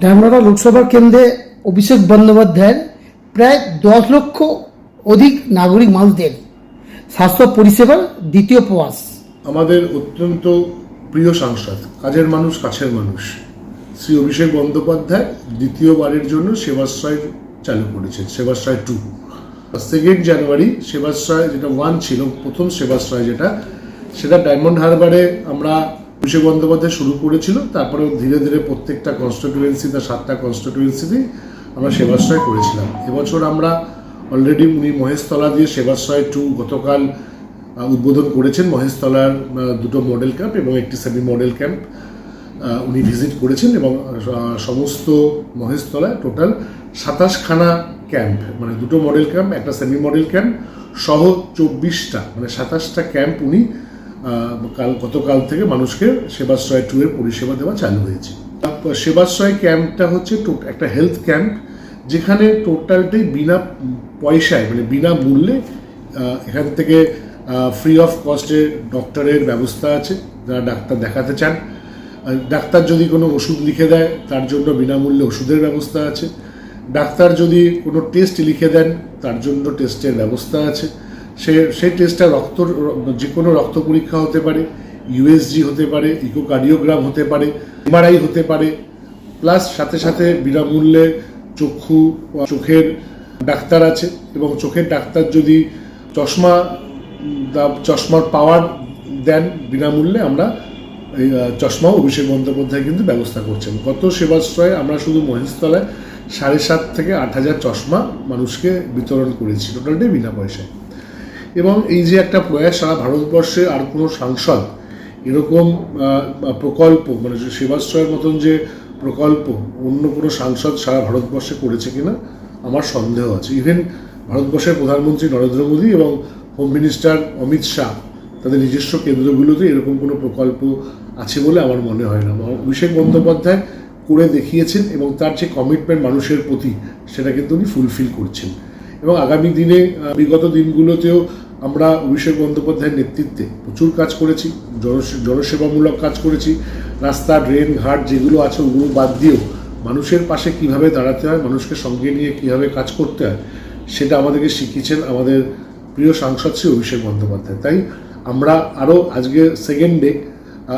ধামরাটা লোকসভা কেন্দ্রে অভিষেক বন্দ্যোপাধ্যায়ের প্রায় দশ লক্ষ অধিক নাগরিক মানুষদের স্বাস্থ্য পরিষেবার দ্বিতীয় প্রয়াস। আমাদের অত্যন্ত প্রিয় সাংসদ, কাজের মানুষ, কাছের মানুষ। শ্রী অভিষেক বন্দ্যোপাধ্যায় দ্বিতীয়বারের জন্য সেবাশ্রয় চালু করেছেন, Sebashray two second January Sebashray যেটা ওয়ান ছিল, প্রথম সেবাশ্রয় যেটা, সেটা ডায়মন্ড হারবারে আমরা অভিষেক বন্দ্যোপাধ্যায় শুরু করেছিল, তারপরে ধীরে ধীরে প্রত্যেকটা কনস্টিটিউয়েন্সি তার সাতটা কনস্টিটিউয়েন্সিতেই আমরা সেবাশ্রয় করেছিলাম। এবছর আমরা অলরেডি উনি মহেশতলা দিয়ে সেবাশ্রয় টু গতকাল উদ্বোধন করেছেন। মহেশতলার দুটো মডেল ক্যাম্প এবং একটি সেমি মডেল ক্যাম্প উনি ভিজিট করেছেন এবং সমস্ত মহেশতলায় টোটাল সাতাশখানা ক্যাম্প মানে দুটো মডেল ক্যাম্প একটা সেমি মডেল ক্যাম্প সহ চব্বিশটা মানে সাতাশটা ক্যাম্প উনি কাল গতকাল থেকে মানুষকে সেবাশ্রয় টু এর পরিষেবা দেওয়া চালু হয়েছে। সেবাশ্রয় ক্যাম্পটা হচ্ছে একটা হেলথ ক্যাম্প যেখানে টোটালটাই বিনা পয়সায় মানে বিনা মূল্যে এখান থেকে ফ্রি অফ কস্টে ডক্টরের ব্যবস্থা আছে, যারা ডাক্তার দেখাতে চান। ডাক্তার যদি কোনো ওষুধ লিখে দেয়, তার জন্য বিনামূল্যে ওষুধের ব্যবস্থা আছে। ডাক্তার যদি কোনো টেস্ট লিখে দেন, তার জন্য টেস্টের ব্যবস্থা আছে। সে সেই টেস্টটা রক্ত যে কোনো রক্ত পরীক্ষা হতে পারে ইউএসজি হতে পারে ইকোকার্ডিওগ্রাম হতে পারে এমআরআই হতে পারে প্লাস সাথে সাথে বিনামূল্যে চক্ষু, চোখের ডাক্তার আছে এবং চোখের ডাক্তার যদি চশমা চশমার পাওয়ার দেন, বিনামূল্যে আমরা চশমাও অভিষেক বন্দ্যোপাধ্যায় কিন্তু ব্যবস্থা করছেন। গত সেবাশ্রয়ে আমরা শুধু মহেশতলায় সাড়ে সাত থেকে আট হাজার চশমা মানুষকে বিতরণ করেছি, টোটালটাই বিনা পয়সায়। এবং এই যে একটা প্রয়াস সারা ভারতবর্ষে আর কোনো সাংসদ এরকম প্রকল্প মানে সেবাশ্রয়ের মতন যে প্রকল্প, অন্য কোনো সাংসদ সারা ভারতবর্ষে করেছে কিনা? আমার সন্দেহ আছে। ইভেন ভারতবর্ষের প্রধানমন্ত্রী নরেন্দ্র মোদী এবং হোম মিনিস্টার অমিত শাহ তাদের নিজস্ব কেন্দ্রগুলোতে এরকম কোনো প্রকল্প আছে বলে আমার মনে হয় না। অভিষেক বন্দ্যোপাধ্যায় করে দেখিয়েছেন এবং তার যে কমিটমেন্ট মানুষের প্রতি সেটা কিন্তু উনি ফুলফিল করছেন। এবং আগামী দিনে বিগত দিনগুলোতেও আমরা অভিষেক বন্দ্যোপাধ্যায়ের নেতৃত্বে প্রচুর কাজ করেছি জন- জনসেবামূলক কাজ করেছি, রাস্তা, ড্রেন, ঘাট যেগুলো আছে ওগুলো বাদ দিয়েও মানুষের পাশে কীভাবে দাঁড়াতে হয়, মানুষকে সঙ্গে নিয়ে কীভাবে কাজ করতে হয়, সেটা আমাদেরকে শিখিয়েছেন আমাদের প্রিয় সাংসদ শ্রী অভিষেক বন্দ্যোপাধ্যায়। তাই আমরা আরও আজকে সেকেন্ড ডে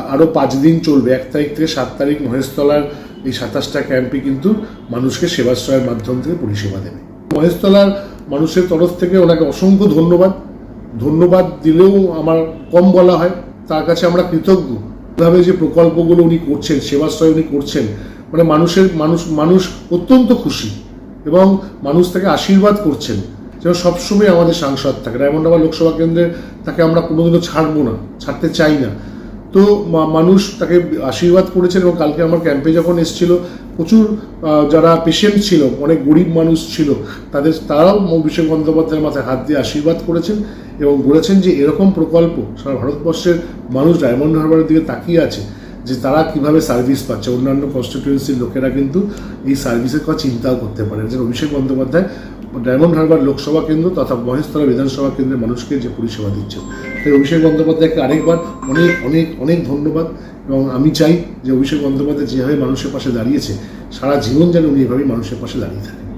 আরও পাঁচ দিন চলবে। এক তারিখ থেকে সাত তারিখ মহেশতলার এই সাতাশটা ক্যাম্পে কিন্তু মানুষকে সেবাশ্রয়ের মাধ্যম থেকে পরিষেবা দেবে। মহেশতলার মানুষের তরফ থেকে ওনাকে অসংখ্য ধন্যবাদ। ধন্যবাদ দিলেও আমার কম বলা হয়। তার কাছে আমরা কৃতজ্ঞ। এভাবে যে প্রকল্পগুলো উনি করছেন, সেবাশ্রয় উনি করছেন মানে মানুষের, মানুষ মানুষ অত্যন্ত খুশি এবং মানুষ তাকে আশীর্বাদ করছেন যেন সবসময় আমাদের সাংসদ থাকে। ডায়মন্ড হারবার লোকসভা কেন্দ্রে তাকে আমরা কোনোদিনও ছাড়বো না, ছাড়তে চাই না। তো মানুষ তাকে আশীর্বাদ করেছেন এবং কালকে আমার ক্যাম্পে যখন এসেছিল, প্রচুর যারা পেশেন্ট ছিল, অনেক গরিব মানুষ ছিল, তাদের, তারাও অভিষেক বন্দ্যোপাধ্যায়ের মাথায় হাত দিয়ে আশীর্বাদ করেছেন এবং বলেছেন যে এরকম প্রকল্প সারা ভারতবর্ষের মানুষ ডায়মন্ড হারবারের দিকে তাকিয়ে আছে যে তারা কীভাবে সার্ভিস পাচ্ছে। অন্যান্য কনস্টিটিউয়েন্সির লোকেরা কিন্তু এই সার্ভিসের কথা চিন্তাও করতে পারে। যে অভিষেক বন্দ্যোপাধ্যায় ডায়মন্ড হারবার লোকসভা কেন্দ্র তথা মহেশতলা বিধানসভা কেন্দ্রের মানুষকে যে পরিষেবা দিচ্ছেন। তাই অভিষেক বন্দ্যোপাধ্যায়কে আরেকবার অনেক অনেক অনেক ধন্যবাদ। এবং আমি চাই যে অভিষেক বন্দ্যোপাধ্যায় যেভাবে মানুষের পাশে দাঁড়িয়েছে, সারা জীবন যেন উনি এভাবেই মানুষের পাশে দাঁড়িয়ে থাকেন।